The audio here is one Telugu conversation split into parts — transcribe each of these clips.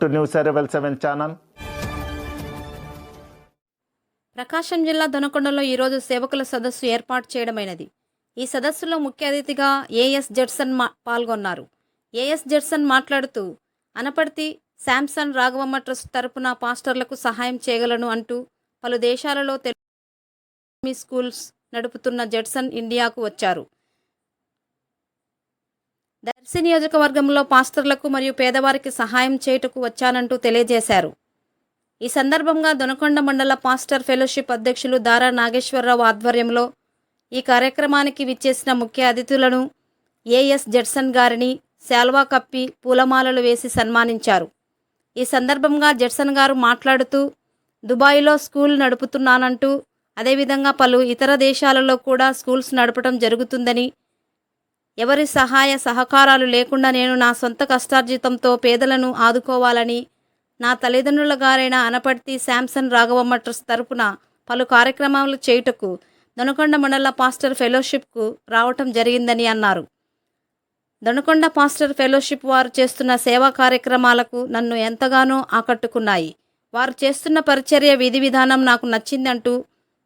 To news arrival seven channel. Prakasam జిల్లా దొనకొండలో ఈరోజు సేవకుల సదస్సు ఏర్పాటు చేయడమైనది. ఈ సదస్సులో ముఖ్య అతిథిగా ఏఎస్ జడ్సన్ మా పాల్గొన్నారు. ఏఎస్ జడ్సన్ మాట్లాడుతూ అనపర్తి శాంసన్ రాఘవమ్మ ట్రస్ట్ తరపున పాస్టర్లకు సహాయం చేయగలను అంటూ పలు దేశాలలో తెలుగు స్కూల్స్ నడుపుతున్న జడ్సన్ ఇండియాకు వచ్చారు. దర్శి నియోజకవర్గంలో పాస్టర్లకు మరియు పేదవారికి సహాయం చేయుటకు వచ్చానంటూ తెలియజేశారు. ఈ సందర్భంగా దొనకొండ మండల పాస్టర్ ఫెలోషిప్ అధ్యక్షులు దారా నాగేశ్వరరావు ఆధ్వర్యంలో ఈ కార్యక్రమానికి విచ్చేసిన ముఖ్య అతిథులను ఏఎస్ జడ్సన్ గారిని శాల్వా కప్పి పూలమాలలు వేసి సన్మానించారు. ఈ సందర్భంగా జడ్సన్ గారు మాట్లాడుతూ దుబాయ్లో స్కూల్ నడుపుతున్నానంటూ అదేవిధంగా పలు ఇతర దేశాలలో కూడా స్కూల్స్ నడపడం జరుగుతుందని ఎవరి సహాయ సహకారాలు లేకుండా నేను నా సొంత కష్టార్జితంతో పేదలను ఆదుకోవాలని నా తల్లిదండ్రుల గారైన అనపర్తి శాంసన్ రాఘవమ్మ ట్రస్ట్ తరపున పలు కార్యక్రమాలు చేయుటకు దొనకొండ మండల పాస్టర్ ఫెలోషిప్కు రావటం జరిగిందని అన్నారు. దొనకొండ పాస్టర్ ఫెలోషిప్ వారు చేస్తున్న సేవా కార్యక్రమాలకు నన్ను ఎంతగానో ఆకట్టుకున్నాయి. వారు చేస్తున్న పరిచర్య విధి విధానం నాకు నచ్చిందంటూ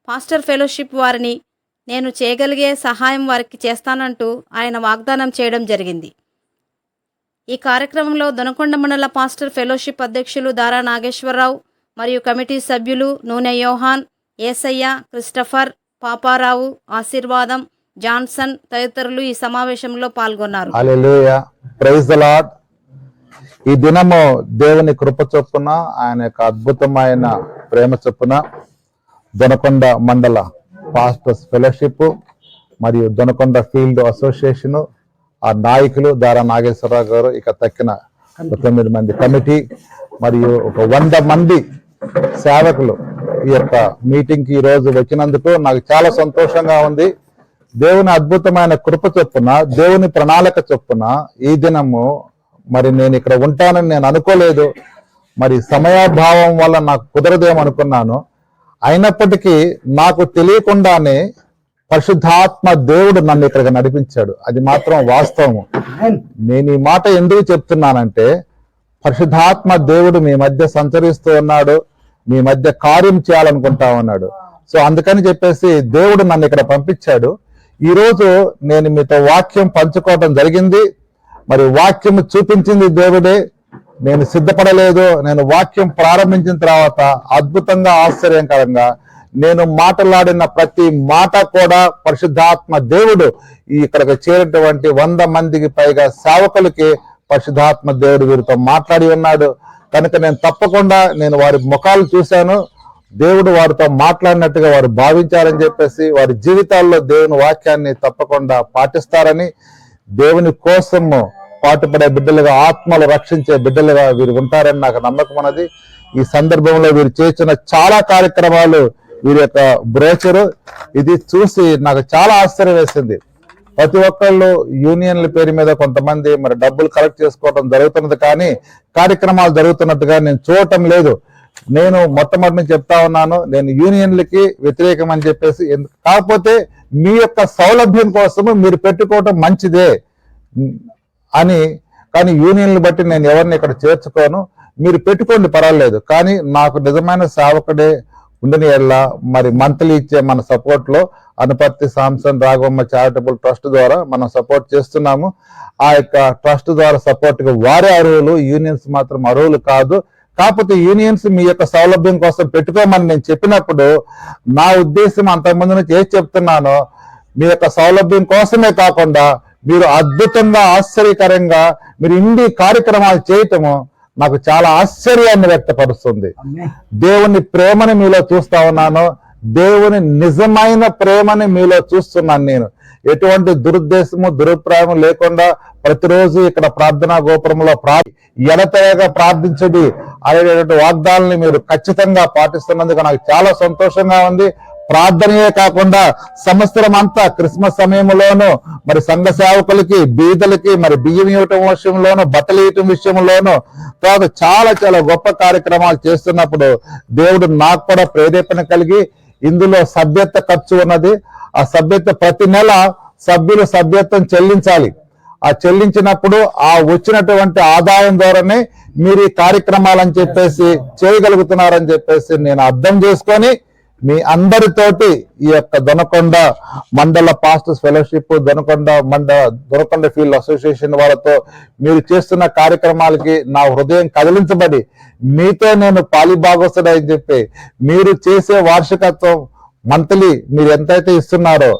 పాస్టర్ ఫెలోషిప్ వారిని నేను చేయగలిగే సహాయం వారికి చేస్తానంటూ ఆయన వాగ్దానం చేయడం జరిగింది. ఈ కార్యక్రమంలో దొనకొండ మండల పాస్టర్ ఫెలోషిప్ అధ్యక్షులు దారా నాగేశ్వరరావు మరియు కమిటీ సభ్యులు నూనె యోహాన్ ఏసయ్య క్రిస్టఫర్ పాపారావు ఆశీర్వాదం జాన్సన్ తదితరులు ఈ సమావేశంలో పాల్గొన్నారు. ఈ దినము దేవుని కృప చొప్పున ఆయన యొక్క అద్భుతమైన ప్రేమ చొప్పున దొనకొండ మండల పాస్టర్స్ ఫెలోషిప్ మరియు దొనకొండ ఫీల్డ్ అసోసియేషన్ ఆ నాయకులు దారా నాగేశ్వరరావు గారు ఇక తక్కిన తొమ్మిది మంది కమిటీ మరియు ఒక వంద మంది సేవకులు ఈ యొక్క మీటింగ్కి ఈరోజు ఈ రోజు వచ్చినందుకు నాకు చాలా సంతోషంగా ఉంది. దేవుని అద్భుతమైన కృప చొప్పున దేవుని ప్రణాళిక చొప్పున ఈ దినము మరి నేను ఇక్కడ ఉంటానని నేను అనుకోలేదు. మరి సమయాభావం వల్ల నాకు కుదరదేమో అనుకున్నాను అయినప్పటికీ నాకు తెలియకుండానే పరిశుద్ధాత్మ దేవుడు నన్ను ఇక్కడికి నడిపించాడు. అది మాత్రం వాస్తవము. నేను ఈ మాట ఎందుకు చెప్తున్నానంటే పరిశుద్ధాత్మ దేవుడు మీ మధ్య సంచరిస్తూ ఉన్నాడు మీ మధ్య కార్యం చేయాలనుకుంటా ఉన్నాడు. సో అందుకని చెప్పేసి దేవుడు నన్ను ఇక్కడ పంపించాడు. ఈ రోజు నేను మీతో వాక్యం పంచుకోవడం జరిగింది. మరి వాక్యం చూపించింది దేవుడే. నేను సిద్ధపడలేదు నేను వాక్యం ప్రారంభించిన తర్వాత అద్భుతంగా ఆశ్చర్యకరంగా నేను మాట్లాడిన ప్రతి మాట కూడా పరిశుద్ధాత్మ దేవుడు ఇక్కడికి చేరినటువంటి వంద మందికి పైగా సేవకులకి పరిశుద్ధాత్మ దేవుడు వీరితో మాట్లాడి ఉన్నాడు. కనుక నేను తప్పకుండా నేను వారి ముఖాలు చూశాను. దేవుడు వారితో మాట్లాడినట్టుగా వారు భావించారని చెప్పేసి వారి జీవితాల్లో దేవుని వాక్యాన్ని తప్పకుండా పాటిస్తారని దేవుని కోసము పాటుపడే బిడ్డలుగా ఆత్మలు రక్షించే బిడ్డలుగా వీరు ఉంటారని నాకు నమ్మకం అన్నది ఈ సందర్భంలో వీరు చేసిన చాలా కార్యక్రమాలు వీరి యొక్క బ్రోచరు. ఇది చూసి నాకు చాలా ఆశ్చర్యం వేసింది. ప్రతి ఒక్కళ్ళు యూనియన్ల పేరు మీద కొంతమంది మరి డబ్బులు కలెక్ట్ చేసుకోవడం జరుగుతున్నది కానీ కార్యక్రమాలు జరుగుతున్నట్టుగా నేను చూడటం లేదు. నేను మొట్టమొదటి నుంచి చెప్తా ఉన్నాను నేను యూనియన్లకి వ్యతిరేకం అని చెప్పేసి కాకపోతే మీ యొక్క సౌలభ్యం కోసము మీరు పెట్టుకోవటం మంచిదే. అని కానీ యూనియన్లు బట్టి నేను ఎవరిని ఇక్కడ చేర్చుకోను. మీరు పెట్టుకోండి పర్వాలేదు కానీ నాకు నిజమైన సేవకుడే ఉండని ఎలా మరి మంత్లీ ఇచ్చే మన సపోర్ట్లో Anuparthi Anupathi Samson Raghavamma charitable trust ద్వారా మనం సపోర్ట్ చేస్తున్నాము. ఆ యొక్క ట్రస్ట్ ద్వారా సపోర్ట్గా వారే అర్హులు యూనియన్స్ మాత్రం అర్హులు కాదు. కాకపోతే యూనియన్స్ మీ యొక్క సౌలభ్యం కోసం పెట్టుకోమని నేను చెప్పినప్పుడు నా ఉద్దేశం అంతకుముందు నుంచి ఏది చెప్తున్నానో మీ యొక్క సౌలభ్యం కోసమే కాకుండా మీరు అద్భుతంగా ఆశ్చర్యకరంగా మీరు ఇన్ని కార్యక్రమాలు చేయటము నాకు చాలా ఆశ్చర్యాన్ని వ్యక్తపరుస్తుంది. దేవుని ప్రేమని మీలో చూస్తా ఉన్నాను. దేవుని నిజమైన ప్రేమని మీలో చూస్తున్నాను నేను. ఎటువంటి దురుద్దేశము దురుప్రాయం లేకుండా ప్రతిరోజు ఇక్కడ ప్రార్థనా గోపురంలో ప్రా ఎడతెగక ప్రార్థించడి అనేటువంటి వాగ్దానాన్ని మీరు ఖచ్చితంగా పాటిస్తున్నందుకు నాకు చాలా సంతోషంగా ఉంది. ప్రార్థనయే కాకుండా సంవత్సరం అంతా క్రిస్మస్ సమయంలోను మరి సంఘ సేవకులకి బీదలకి మరి బియ్యం ఇవ్వటం విషయంలోను బట్టలు ఇవ్వటం విషయంలోను తర్వాత చాలా చాలా గొప్ప కార్యక్రమాలు చేస్తున్నప్పుడు దేవుడు నాకు కూడా ప్రేరేపణ కలిగి ఇందులో సభ్యత్వ ఖర్చు ఉన్నది. ఆ సభ్యత ప్రతి నెల సభ్యులు సభ్యత్వం చెల్లించాలి. ఆ చెల్లించినప్పుడు ఆ వచ్చినటువంటి ఆదాయం ద్వారానే మీరు ఈ కార్యక్రమాలని చెప్పేసి చేయగలుగుతున్నారని చెప్పేసి నేను అర్థం చేసుకొని మీ అందరితోటి ఈ యొక్క దొనకొండ మండల పాస్టర్స్ ఫెలోషిప్ దొనకొండ మండ దొనకొండ ఫీల్డ్ అసోసియేషన్ వాళ్ళతో మీరు చేస్తున్న కార్యక్రమాలకి నా హృదయం కదిలించబడి మీతో నేను పాలిభాగొస్తాడని చెప్పి మీరు చేసే వార్షికత్వం మంత్లీ మీరు ఎంతైతే ఇస్తున్నారో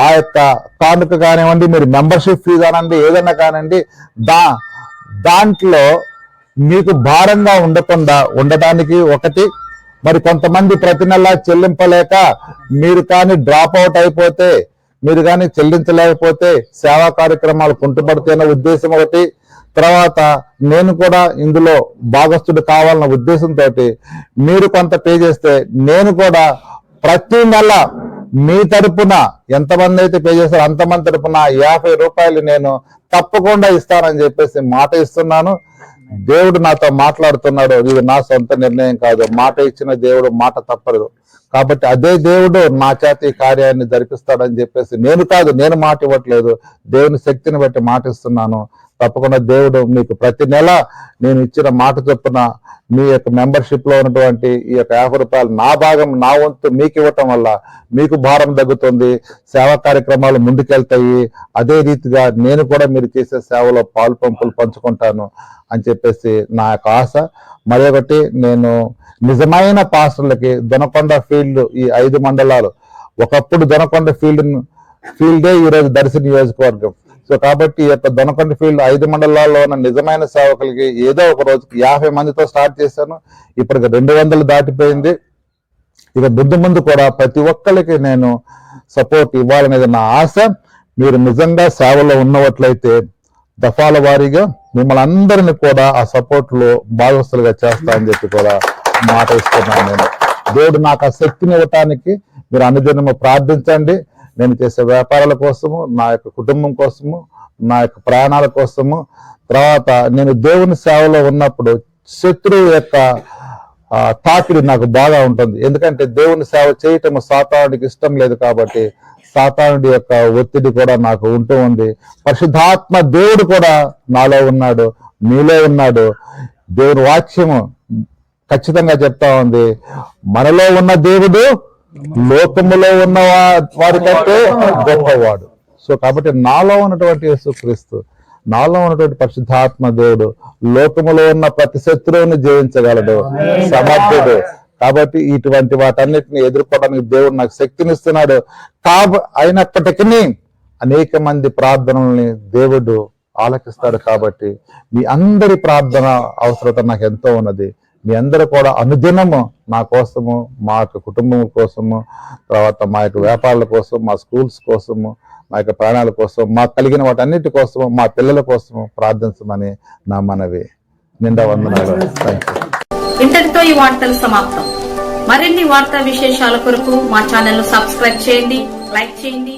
ఆ యొక్క కానుక కానివ్వండి మీరు మెంబర్షిప్ ఫీ కానివ్వండి ఏదైనా కానివ్వండి దా దాంట్లో మీకు భారంగా ఉండకుండా ఉండటానికి ఒకటి మరి కొంతమంది ప్రతి నెల చెల్లింపలేక మీరు కానీ డ్రాప్ అవుట్ అయిపోతే మీరు కానీ చెల్లించలేకపోతే సేవా కార్యక్రమాలు కుంటుపడితేనే ఉద్దేశం ఒకటి. తర్వాత నేను కూడా ఇందులో భాగస్థుడు కావాలన్న ఉద్దేశంతో మీరు కొంత పే చేస్తే నేను కూడా ప్రతి నెల మీ తరపున ఎంతమంది అయితే పే చేస్తారో అంతమంది తరపున యాభై రూపాయలు నేను తప్పకుండా ఇస్తానని చెప్పేసి మాట ఇస్తున్నాను. దేవుడు నాతో మాట్లాడుతున్నాడు. ఇది నా సొంత నిర్ణయం కాదు. మాట ఇచ్చిన దేవుడు మాట తప్పదు. కాబట్టి అదే దేవుడు నా చేత ఈ కార్యాన్ని జరిపిస్తాడని చెప్పేసి నేను కాదు నేను మాట ఇవ్వట్లేదు. దేవుని శక్తిని బట్టి మాటిస్తున్నాను తప్పకుండా దేవుడు మీకు ప్రతి నెల నేను ఇచ్చిన మాట చొప్పున మీ యొక్క మెంబర్షిప్లో ఉన్నటువంటి ఈ యొక్క యాభై రూపాయలు నా భాగం నా వంతు మీకు ఇవ్వటం వల్ల మీకు భారం తగ్గుతుంది. సేవా కార్యక్రమాలు ముందుకెళ్తాయి. అదే రీతిగా నేను కూడా మీరు చేసే సేవలో పాలు పంపులు పంచుకుంటాను అని చెప్పేసి నా యొక్క ఆశ. మరొకటి నేను నిజమైన పాస్టర్లకి దొనకొండ ఫీల్డ్ ఈ ఐదు మండలాలు. ఒకప్పుడు దొనకొండ ఫీల్డ్ ఫీల్డే ఈరోజు దర్శి నియోజకవర్గం. సో కాబట్టి ఈ యొక్క దొనకొండ ఫీల్డ్ ఐదు మండలాల్లో ఉన్న నిజమైన సేవకులకి ఏదో ఒక రోజుకి యాభై మందితో స్టార్ట్ చేశాను. ఇప్పటికి రెండు వందలు దాటిపోయింది. ఇక ముందు ముందు కూడా ప్రతి ఒక్కరికి నేను సపోర్ట్ ఇవ్వాలనేది నా ఆశ. మీరు నిజంగా సేవలో ఉన్నట్లయితే దఫాల వారీగా మిమ్మల్ని అందరిని కూడా ఆ సపోర్ట్లో భాగస్థులుగా చేస్తా అని చెప్పి కూడా మాట ఇస్తున్నాను నేను. దేవుడు నాకు ఆ శక్తిని ఇవ్వటానికి మీరు అనుదినము ప్రార్థించండి. నేను చేసే వ్యాపారాల కోసము నా యొక్క కుటుంబం కోసము నా యొక్క ప్రయాణాల కోసము తర్వాత నేను దేవుని సేవలో ఉన్నప్పుడు శత్రువు యొక్క తాకిడి నాకు బాగా ఉంటుంది. ఎందుకంటే దేవుని సేవ చేయటం సాతానుడికి ఇష్టం లేదు కాబట్టి సాతానుడి యొక్క ఒత్తిడి కూడా నాకు ఉంటూ ఉంది. పరిశుద్ధాత్మ దేవుడు కూడా నాలో ఉన్నాడు మీలో ఉన్నాడు. దేవుని వాక్యము ఖచ్చితంగా చెప్తా ఉంది. మనలో ఉన్న దేవుడు లోకములో ఉన్న వారి కంటే గొప్పవాడు. సో కాబట్టి నాలో ఉన్నటువంటి యేసుక్రీస్తు నాలో ఉన్నటువంటి పరిశుద్ధాత్మ దేవుడు లోకములో ఉన్న ప్రతి శత్రువుని జయించగలడు సమర్థుడు. కాబట్టి ఇటువంటి వాటన్నిటిని ఎదుర్కోవడానికి దేవుడు నాకు శక్తినిస్తున్నాడు. కాబ అయినప్పటికీ అనేక మంది ప్రార్థనల్ని దేవుడు ఆలకిస్తాడు కాబట్టి మీ అందరి ప్రార్థన అవసరత నాకు ఎంతో ఉన్నది. మీ అందరూ కూడా అనుదినము నా కోసము మా యొక్క కుటుంబం కోసము తర్వాత మా యొక్క వ్యాపారాల కోసం మా స్కూల్స్ కోసము మా యొక్క ప్రాణాల కోసం మాకు కలిగిన వాటన్నిటి కోసము మా పిల్లల కోసము ప్రార్థించమని నా మనవి. నిండా వందనాలు. ఇంతటితో ఈ వార్తలు సమాప్తం. మరిన్ని వార్తా విశేషాల కొరకు మా ఛానల్ను సబ్స్క్రైబ్ చేయండి లైక్ చేయండి